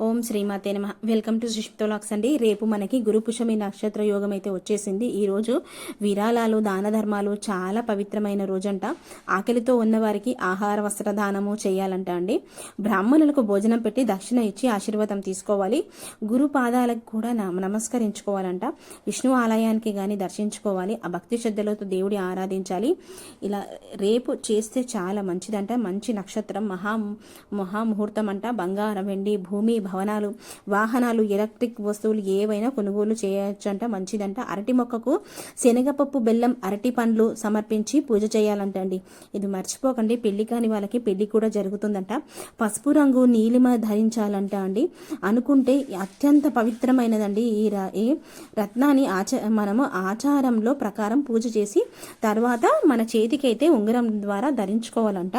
ఓం శ్రీమాతే నమ. Welcome to సుష్మితోలాక్స్ అండి. రేపు మనకి గురుపుషమి నక్షత్ర యోగం అయితే వచ్చేసింది. ఈరోజు విరాళాలు దాన ధర్మాలు చాలా పవిత్రమైన రోజంట. ఆకలితో ఉన్నవారికి ఆహార వస్త్ర దానము చేయాలంట అండి. బ్రాహ్మణులకు భోజనం పెట్టి దక్షిణ ఇచ్చి ఆశీర్వాదం తీసుకోవాలి. గురు పాదాలకు కూడా నమ- నమస్కరించుకోవాలంట. విష్ణు ఆలయానికి కానీ దర్శించుకోవాలి. ఆ భక్తి శ్రద్ధలతో దేవుడి ఆరాధించాలి. ఇలా రేపు చేస్తే చాలా మంచిదంట. మంచి నక్షత్రం మహా మహాముహూర్తం అంట. బంగారం వెండి భూమి భవనాలు వాహనాలు ఎలక్ట్రిక్ వస్తువులు ఏవైనా కొనుగోలు చేయొచ్చంట మంచిదంట. అరటి మొక్కకు శనగపప్పు బెల్లం అరటి పండ్లు సమర్పించి పూజ చేయాలంటండి. ఇది మర్చిపోకండి పెళ్ళి కాని వాళ్ళకి పెళ్ళి కూడా జరుగుతుందంట. పసుపు రంగు నీలిమ ధరించాలంట అండి. అనుకుంటే అత్యంత పవిత్రమైనదండి ఈ ర- ఈ రత్నాన్ని ఆచ మనము ఆచారంలో ప్రకారం పూజ చేసి తర్వాత మన చేతికైతే ఉంగరం ద్వారా ధరించుకోవాలంట.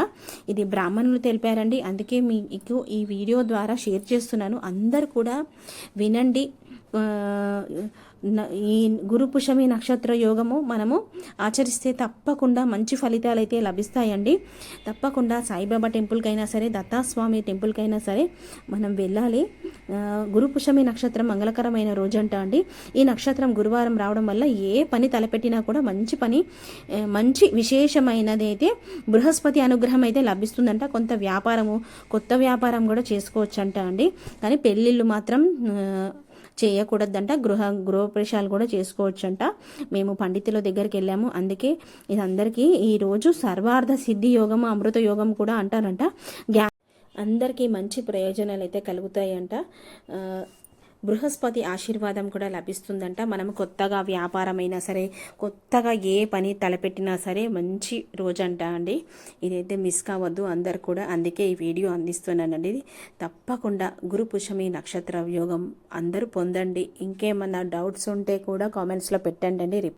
ఇది బ్రాహ్మణులు తెలిపారండి. అందుకే మీకు ఈ వీడియో ద్వారా షేర్ చేస్తున్నాను. అందరు కూడా వినండి. ఈ గురుపుషమి నక్షత్ర యోగము మనము ఆచరిస్తే తప్పకుండా మంచి ఫలితాలు అయితే లభిస్తాయండి. తప్పకుండా సాయిబాబా టెంపుల్కైనా సరే దత్తాస్వామి టెంపుల్కైనా సరే మనం వెళ్ళాలి. గురుపుషమి నక్షత్రం మంగళకరమైన రోజంట అండి. ఈ నక్షత్రం గురువారం రావడం వల్ల ఏ పని తలపెట్టినా కూడా మంచి పని మంచి విశేషమైనది అయితే బృహస్పతి అనుగ్రహం అయితే లభిస్తుందంట. కొంత వ్యాపారము కొత్త వ్యాపారం కూడా చేసుకోవచ్చంట అండి. కానీ పెళ్ళిళ్ళు మాత్రం చేయకూడదంట గృహ గృహప్రవేశాలు కూడా చేసుకోవచ్చంట. మేము పండితుల దగ్గరికి వెళ్ళాము. అందుకే ఇది అందరికీ ఈరోజు సర్వార్థ సిద్ధి యోగము అమృత యోగం కూడా అంటారంట. గ్యా అందరికీ మంచి ప్రయోజనాలు అయితే కలుగుతాయంట బృహస్పతి ఆశీర్వాదం కూడా లభిస్తుందంట. మనం కొత్తగా వ్యాపారమైనా సరే కొత్తగా ఏ పని తలపెట్టినా సరే మంచి రోజంట అండి. ఇదైతే మిస్ కావద్దు అందరు కూడా. అందుకే ఈ వీడియో అందిస్తున్నానండి. ఇది తప్పకుండా గురుపుషమి నక్షత్ర యోగం అందరూ పొందండి. ఇంకేమన్నా డౌట్స్ ఉంటే కూడా కామెంట్స్లో పెట్టండి అండి